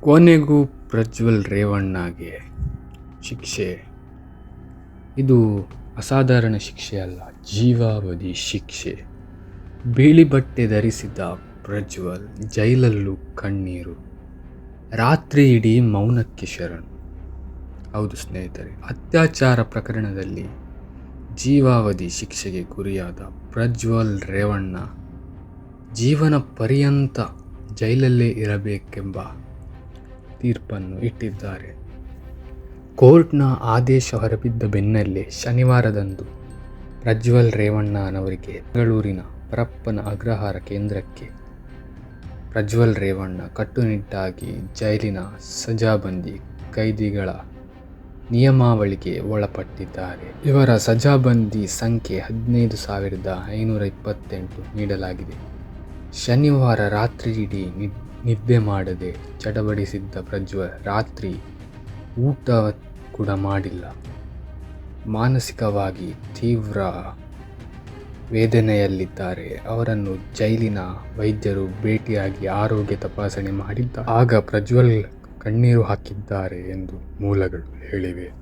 ಕೊನೆಗೂ ಪ್ರಜ್ವಲ್ ರೇವಣ್ಣಗೆ ಶಿಕ್ಷೆ. ಇದು ಅಸಾಧಾರಣ ಶಿಕ್ಷೆ ಅಲ್ಲ, ಜೀವಾವಧಿ ಶಿಕ್ಷೆ. ಬಿಳಿ ಬಟ್ಟೆ ಧರಿಸಿದ ಪ್ರಜ್ವಲ್ ಜೈಲಲ್ಲೂ ಕಣ್ಣೀರು. ರಾತ್ರಿ ಇಡೀ ಮೌನಕ್ಕೆ ಶರಣು. ಹೌದು ಸ್ನೇಹಿತರೆ, ಅತ್ಯಾಚಾರ ಪ್ರಕರಣದಲ್ಲಿ ಜೀವಾವಧಿ ಶಿಕ್ಷೆಗೆ ಗುರಿಯಾದ ಪ್ರಜ್ವಲ್ ರೇವಣ್ಣ ಜೀವನ ಪರ್ಯಂತ ಜೈಲಲ್ಲೇ ಇರಬೇಕೆಂಬ ತೀರ್ಪನ್ನು ಇಟ್ಟಿದ್ದಾರೆ. ಕೋರ್ಟ್ನ ಆದೇಶ ಹೊರಬಿದ್ದ ಬೆನ್ನಲ್ಲೇ ಶನಿವಾರದಂದು ಪ್ರಜ್ವಲ್ ರೇವಣ್ಣನವರಿಗೆ ಬೆಂಗಳೂರಿನ ಪರಪ್ಪನ ಅಗ್ರಹಾರ ಕೇಂದ್ರಕ್ಕೆ ಪ್ರಜ್ವಲ್ ರೇವಣ್ಣ ಕಟ್ಟುನಿಟ್ಟಾಗಿ ಜೈಲಿನ ಸಜಾಬಂದಿ ಕೈದಿಗಳ ನಿಯಮಾವಳಿಗೆ ಒಳಪಟ್ಟಿದ್ದಾರೆ. ಇವರ ಸಜಾಬಂದಿ ಸಂಖ್ಯೆ ಹದಿನೈದು ಸಾವಿರದ ಐನೂರ ಇಪ್ಪತ್ತೆಂಟು ನೀಡಲಾಗಿದೆ. ಶನಿವಾರ ರಾತ್ರಿಯಿಡೀ ನಿದ್ದೆ ಮಾಡದೆ ಚಟಪಡಿಸಿದ್ದ ಪ್ರಜ್ವಲ್ ರಾತ್ರಿ ಊಟ ಕೂಡ ಮಾಡಿಲ್ಲ. ಮಾನಸಿಕವಾಗಿ ತೀವ್ರ ವೇದನೆಯಲ್ಲಿದ್ದಾರೆ. ಅವರನ್ನು ಜೈಲಿನ ವೈದ್ಯರು ಭೇಟಿಯಾಗಿ ಆರೋಗ್ಯ ತಪಾಸಣೆ ಮಾಡಿದ್ದ. ಆಗ ಪ್ರಜ್ವಲ್ ಕಣ್ಣೀರು ಹಾಕಿದ್ದಾರೆ ಎಂದು ಮೂಲಗಳು ಹೇಳಿವೆ.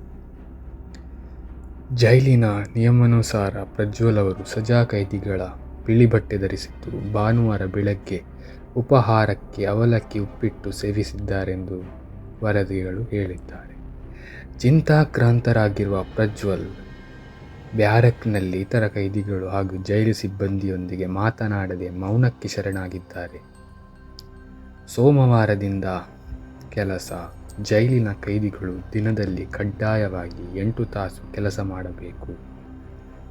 ಜೈಲಿನ ನಿಯಮಾನುಸಾರ ಪ್ರಜ್ವಲ್ ಅವರು ಸಜಾ ಕೈದಿಗಳ ಬಿಳಿ ಬಟ್ಟೆ ಧರಿಸಿದ್ದು ಭಾನುವಾರ ಬೆಳಗ್ಗೆ ಉಪಹಾರಕ್ಕೆ ಅವಲಕ್ಕಿ ಉಪ್ಪಿಟ್ಟು ಸೇವಿಸಿದ್ದಾರೆಂದು ವರದಿಗಳು ಹೇಳಿದ್ದಾರೆ. ಚಿಂತಾಕ್ರಾಂತರಾಗಿರುವ ಪ್ರಜ್ವಲ್ ಬ್ಯಾರಕ್ನಲ್ಲಿ ಇತರ ಕೈದಿಗಳು ಹಾಗೂ ಜೈಲು ಸಿಬ್ಬಂದಿಯೊಂದಿಗೆ ಮಾತನಾಡದೆ ಮೌನಕ್ಕೆ ಶರಣಾಗಿದ್ದಾರೆ. ಸೋಮವಾರದಿಂದ ಕೆಲಸ ಜೈಲಿನ ಕೈದಿಗಳು ದಿನದಲ್ಲಿ ಕಡ್ಡಾಯವಾಗಿ ಎಂಟು ತಾಸು ಕೆಲಸ ಮಾಡಬೇಕು.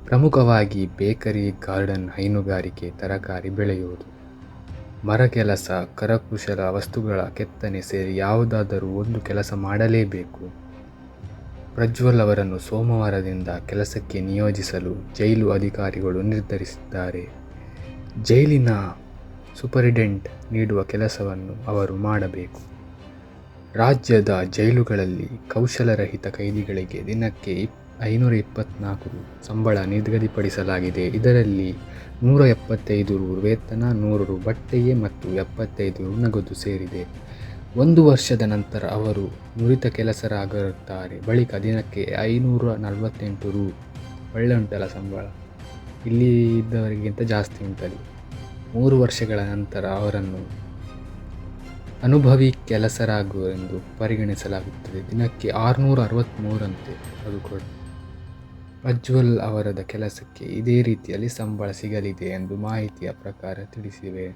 ಪ್ರಮುಖವಾಗಿ ಬೇಕರಿ, ಗಾರ್ಡನ್, ಹೈನುಗಾರಿಕೆ, ತರಕಾರಿ ಬೆಳೆಯುವುದು. ಮರ ಕೆಲಸ ಕರಕುಶಲ ವಸ್ತುಗಳ ಕೆತ್ತನೆ ಸೇರಿ ಯಾವುದಾದರೂ ಒಂದು ಕೆಲಸ ಮಾಡಲೇಬೇಕು. ಪ್ರಜ್ವಲ್ ಅವರನ್ನು ಸೋಮವಾರದಿಂದ ಕೆಲಸಕ್ಕೆ ನಿಯೋಜಿಸಲು ಜೈಲು ಅಧಿಕಾರಿಗಳು ನಿರ್ಧರಿಸಿದ್ದಾರೆ. ಜೈಲಿನ ಸೂಪರಿಡೆಂಟ್ ನೀಡುವ ಕೆಲಸವನ್ನು ಅವರು ಮಾಡಬೇಕು. ರಾಜ್ಯದ ಜೈಲುಗಳಲ್ಲಿ ಕೌಶಲರಹಿತ ಕೈದಿಗಳಿಗೆ ದಿನಕ್ಕೆ ಐನೂರ ಇಪ್ಪತ್ನಾಲ್ಕು ಸಂಬಳ ನಿಗದಿಪಡಿಸಲಾಗಿದೆ. ಇದರಲ್ಲಿ ನೂರ ಎಪ್ಪತ್ತೈದು ರು ವೇತನ, ನೂರು ರು ಬಟ್ಟೆಗೆ ಮತ್ತು ಎಪ್ಪತ್ತೈದು ರು ನಗದು ಸೇರಿದೆ. ಒಂದು ವರ್ಷದ ನಂತರ ಅವರು ನುರಿತ ಕೆಲಸರಾಗಿರುತ್ತಾರೆ ಬಳಿಕ ದಿನಕ್ಕೆ ಐನೂರ ನಲವತ್ತೆಂಟು ರು ಒಳ್ಳೆ ಉಂಟಲ್ಲ ಸಂಬಳ. ಇಲ್ಲಿ ಇದ್ದವರಿಗಿಂತ ಜಾಸ್ತಿ ಉಂಟಲ್ಲಿ. ಮೂರು ವರ್ಷಗಳ ನಂತರ ಅವರನ್ನು ಅನುಭವಿ ಕೆಲಸರಾಗುವರೆಂದು ಪರಿಗಣಿಸಲಾಗುತ್ತದೆ. ದಿನಕ್ಕೆ ಆರುನೂರ ಅರವತ್ತ್ಮೂರಂತೆ ಅದು ಕೂಡ ಪ್ರಜ್ವಲ್ ಅವರದ ಕೆಲಸಕ್ಕೆ ಇದೇ ರೀತಿಯಲ್ಲಿ ಸಂಬಳ ಸಿಗಲಿದೆ ಎಂದು ಮಾಹಿತಿಯ ಪ್ರಕಾರ ತಿಳಿಸಿವೆ.